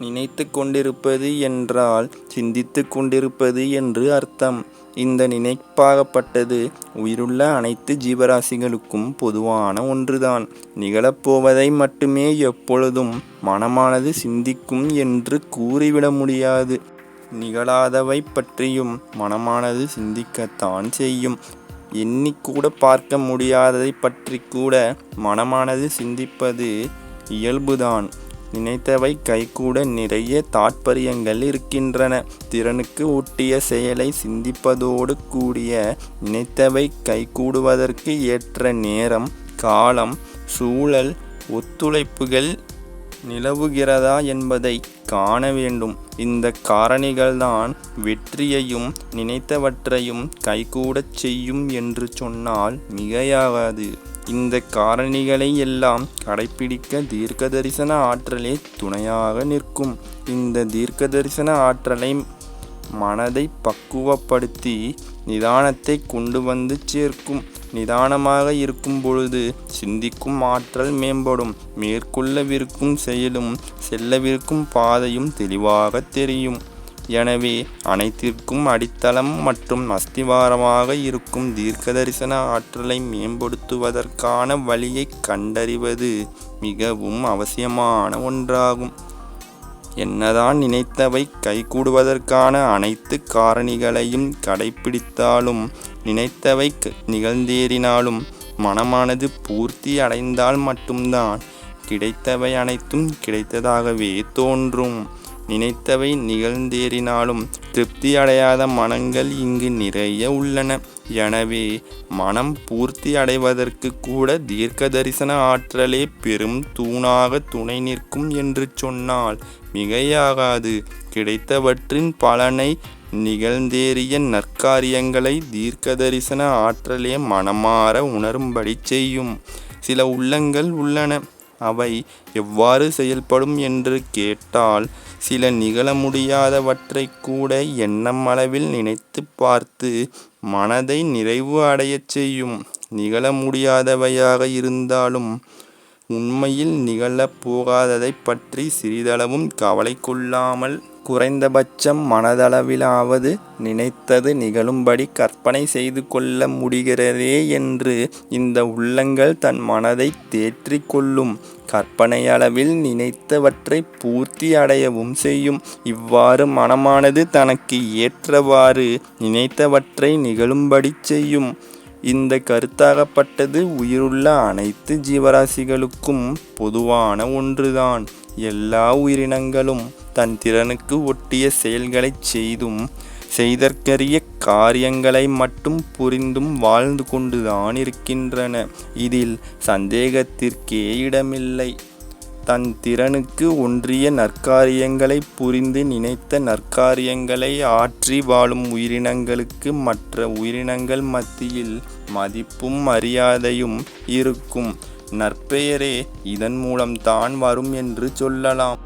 நினைத்து கொண்டிருப்பது என்றால் சிந்தித்து கொண்டிருப்பது என்று அர்த்தம். இந்த நினைப்பாகப்பட்டது உயிருள்ள அனைத்து ஜீவராசிகளுக்கும் பொதுவான ஒன்றுதான். நிகழப்போவதை மட்டுமே எப்பொழுதும் மனமானது சிந்திக்கும் என்று கூறிவிட முடியாது. நிகழாதவை பற்றியும் மனமானது சிந்திக்கத்தான் செய்யும். எண்ணிக்கூட பார்க்க முடியாததை பற்றி கூட மனமானது சிந்திப்பது இயல்புதான். நினைத்தவை கைகூட நிறைய தாற்பயங்கள் இருக்கின்றன. திறனுக்கு ஒட்டிய செயலை சிந்திப்பதோடு கூடிய நினைத்தவை கைகூடுவதற்கு ஏற்ற நேரம் காலம் சூழல் ஒத்துழைப்புகள் நிலவுகிறதா என்பதை காண வேண்டும். இந்த காரணிகள்தான் வெற்றியையும் நினைத்தவற்றையும் கைகூடச் செய்யும் என்று சொன்னால் மிகையாகாது. இந்த காரணிகளை எல்லாம் கடைப்பிடிக்க தீர்க்க தரிசன ஆற்றலே துணையாக நிற்கும். இந்த தீர்க்க தரிசன ஆற்றலை மனதை பக்குவப்படுத்தி நிதானத்தை கொண்டு வந்து சேர்க்கும். நிதானமாக இருக்கும் பொழுது சிந்திக்கும் ஆற்றல் மேம்படும். மேற்கொள்ளவிருக்கும் செயலும் செல்லவிருக்கும் பாதையும் தெளிவாக தெரியும். எனவே அனைத்திற்கும் அடித்தளம் மற்றும் அஸ்திவாரமாக இருக்கும் தீர்க்க தரிசன ஆற்றலை மேம்படுத்துவதற்கான வழியை கண்டறிவது மிகவும் அவசியமான ஒன்றாகும். என்னதான் நினைத்தவை கைகூடுவதற்கான அனைத்து காரணிகளையும் கடைப்பிடித்தாலும் நினைத்தவை நிகழ்ந்தேறினாலும் மனமானது பூர்த்தி அடைந்தால் மட்டும்தான் கிடைத்தவை அனைத்தும் கிடைத்ததாகவே தோன்றும். நினைத்தவை நிகழ்ந்தேறினாலும் திருப்தியடையாத மனங்கள் இங்கு நிறைய உள்ளன. எனவே மனம் பூர்த்தி அடைவதற்கு கூட தீர்க்க தரிசன ஆற்றலே பெரும் தூணாக துணை நிற்கும் என்று சொன்னால் மிகையாகாது. கிடைத்தவற்றின் பலனை நிகழ்ந்தேறிய நற்காரியங்களை தீர்க்க தரிசன ஆற்றலே மனமாற உணரும்படி செய்யும். சில உள்ளங்கள் உள்ளன. அவை எவ்வாறு செயல்படும் என்று கேட்டால் சில நிகழ முடியாதவற்றை கூட எண்ணம் அளவில் நினைத்து பார்த்து மனதை நிறைவு அடையச் செய்யும். நிகழ முடியாதவையாக இருந்தாலும் உண்மையில் நிகழப் போகாததை பற்றி சிறிதளவும் கவலை கொள்ளாமல் குறைந்தபட்சம் மனதளவிலாவது நினைத்தது நிகழும்படி கற்பனை செய்து கொள்ள முடிகிறதே என்று இந்த உள்ளங்கள் தன் மனதை தேற்றி கொள்ளும். கற்பனையளவில் நினைத்தவற்றை பூர்த்தி அடையவும் செய்யும். இவ்வாறு மனமானது தனக்கு ஏற்றவாறு நினைத்தவற்றை நிகழும்படி செய்யும். இந்த கருத்தாகப்பட்டது உயிருள்ள அனைத்து ஜீவராசிகளுக்கும் பொதுவான ஒன்றுதான். எல்லா உயிரினங்களும் தன் திறனுக்கு ஒட்டிய செயல்களைச் செய்தும் செய்தற்கரிய காரியங்களை மட்டும் புரிந்தும் வாழ்ந்து கொண்டுதான் இருக்கின்றன. இதில் சந்தேகத்திற்கே இடமில்லை. தன் திறனுக்கு ஒன்றிய நற்காரியங்களை புரிந்து நினைத்த நற்காரியங்களை ஆற்றி வாழும் உயிரினங்களுக்கு மற்ற உயிரினங்கள் மத்தியில் மதிப்பும் மரியாதையும் இருக்கும். நற்பெயரே இதன் மூலம்தான் வரும் என்று சொல்லலாம்.